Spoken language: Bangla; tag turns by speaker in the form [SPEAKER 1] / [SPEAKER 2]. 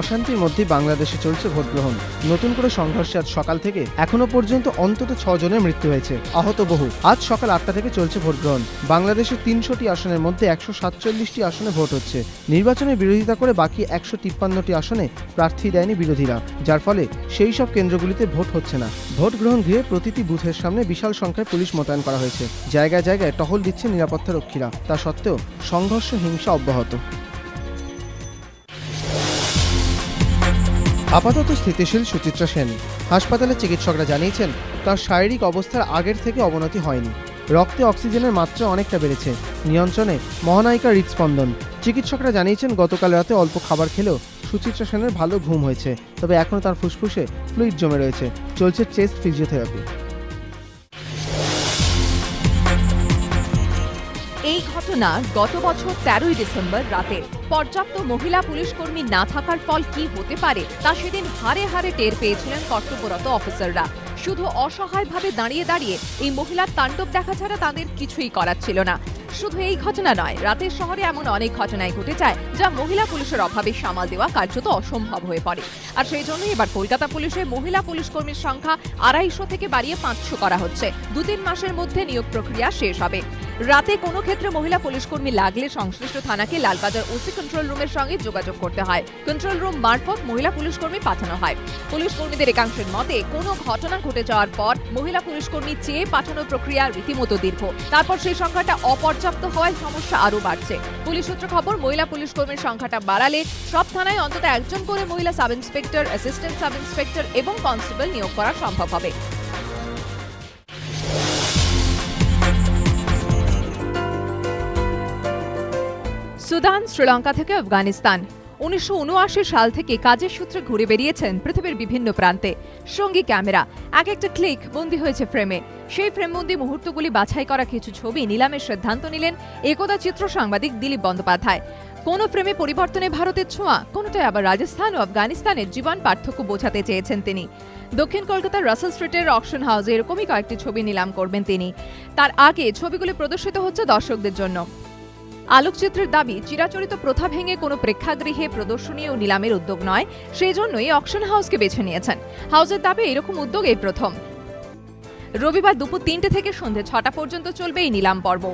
[SPEAKER 1] অশান্তির মধ্যেই বাংলাদেশে চলছে ভোট গ্রহণ নতুন করে সংঘর্ষে আজ সকাল থেকে এখনও পর্যন্ত অন্তত জনের মৃত্যু হয়েছে। আহত বহু। আজ সকাল আটটা থেকে চলছে ভোট গ্রহণ বাংলাদেশের তিনশোটি আসনের মধ্যে একশো সাতচল্লিশটি আসনে ভোট হচ্ছে। নির্বাচনের বিরোধিতা করে বাকি একশো তিপ্পান্নটি আসনে প্রার্থী দেয়নি বিরোধীরা, যার ফলে সেই সব কেন্দ্রগুলিতে ভোট হচ্ছে না। ভোট গ্রহণ গৃহে প্রতিটি বুথের সামনে বিশাল সংখ্যায় পুলিশ মোতায়েন করা হয়েছে। জায়গায় জায়গায় টহল দিচ্ছে নিরাপত্তা রক্ষীরা তা সত্ত্বেও সংঘর্ষ হিংসা অব্যাহত। আপাতত স্থিতিশীল সুচিত্রা সেন। হাসপাতালে চিকিৎসকরা জানিয়েছেন, তার শারীরিক অবস্থার আগের থেকে অবনতি হয়নি। রক্তে অক্সিজেনের মাত্রা অনেকটা বেড়েছে। নিয়ন্ত্রণে মহানায়িকা হৃদস্পন্দন। চিকিৎসকরা জানিয়েছেন, গতকাল রাতে অল্প খাবার খেলেও সুচিত্রা সেনের ভালো ঘুম হয়েছে, তবে এখনও তার ফুসফুসে ফ্লুইড জমে রয়েছে। চলছে চেস্ট ফিজিওথেরাপি।
[SPEAKER 2] এই ঘটনা গত বছর তেরোই ডিসেম্বর রাতে। পর্যাপ্ত মহিলা পুলিশ কর্মী না থাকার ফল কি হতে পারে তা সেদিন হারে হারে টের পেয়েছিলেন কর্তব্যরত অফিসাররা। শুধু অসহায়ভাবে দাঁড়িয়ে দাঁড়িয়ে এই মহিলার তাণ্ডব দেখা ছাড়া তাদের কিছুই করার ছিল না। শুধু এই ঘটনা নয়, রাতের শহরে এমন অনেক ঘটনাই ঘটে যায় যা মহিলা পুলিশের অভাবে সামাল দেওয়া কার্যত অসম্ভব হয়ে পড়ে। আর সেই জন্যই এবার কলকাতা পুলিশে মহিলা পুলিশ কর্মীর সংখ্যা আড়াইশো থেকে বাড়িয়ে পাঁচশো করা হচ্ছে। দু তিন মাসের মধ্যে নিয়োগ প্রক্রিয়া শেষ হবে। রাতে কোনো ক্ষেত্রে মহিলা পুলিশ কর্মী লাগলে সংশ্লিষ্ট থানাকে লালবাজার ওসি কন্ট্রোল রুমের সঙ্গে যোগাযোগ করতে হয়। কন্ট্রোল রুম মারফত মহিলা পুলিশ কর্মী পাঠানো হয়। পুলিশ কর্মীদের একাংশের মতে, কোনো ঘটনা ঘটে যাওয়ার পর মহিলা পুলিশ কর্মী চেয়ে পাঠানোর প্রক্রিয়া রীতিমতো দীর্ঘ। তারপর সেই সংখ্যাটা অপর্যাপ্ত হওয়ায় সমস্যা আরও বাড়ছে। পুলিশ সূত্র খবর, মহিলা পুলিশ কর্মীর সংখ্যাটা বাড়ালে সব থানায় অন্তত একজন করে মহিলা sub inspector assistant sub inspector এবং কনস্টেবল নিয়োগ করা সম্ভব হবে। সুদান, শ্রীলঙ্কা থেকে আফগানিস্তান। উনিশশো উনআশি সাল থেকে কাজের সূত্রে ঘুরে বেরিয়েছেন পৃথিবীর বিভিন্ন প্রান্তে। সঙ্গী ক্যামেরা এক একটা ক্লিক, বন্দী হয়েছে ফ্রেমে। সেই ফ্রেমবন্দি মুহূর্তগুলি বাছাই করা কিছু ছবি নিলামের সিদ্ধান্ত নিলেন একদা চিত্র সাংবাদিক দিলীপ বন্দ্যোপাধ্যায়। কোন ফ্রেমে পরিবর্তনে ভারতের ছোঁয়া, কোনটায় আবার রাজস্থান ও আফগানিস্তানের জীবন পার্থক্য বোঝাতে চেয়েছেন তিনি। দক্ষিণ কলকাতার রাসেল স্ট্রিটের অকশন হাউসে এরকমই কয়েকটি ছবি নিলাম করবেন তিনি। তার আগে ছবিগুলি প্রদর্শিত হচ্ছে দর্শকদের জন্য। আলোকচিত্রের দাবি, চিরাচরিত প্রথা ভেঙে কোনো প্রেক্ষাগৃহে প্রদর্শনী ও নিলামের উদ্যোগ নয় সেই জন্যই অকশন হাউসকে বেছে নিয়েছেন। হাউসের দাবি, এরকম উদ্যোগ এই প্রথম। রবিবার দুপুর তিনটে থেকে সন্ধে ছটা পর্যন্ত চলবে এই নিলাম পর্ব।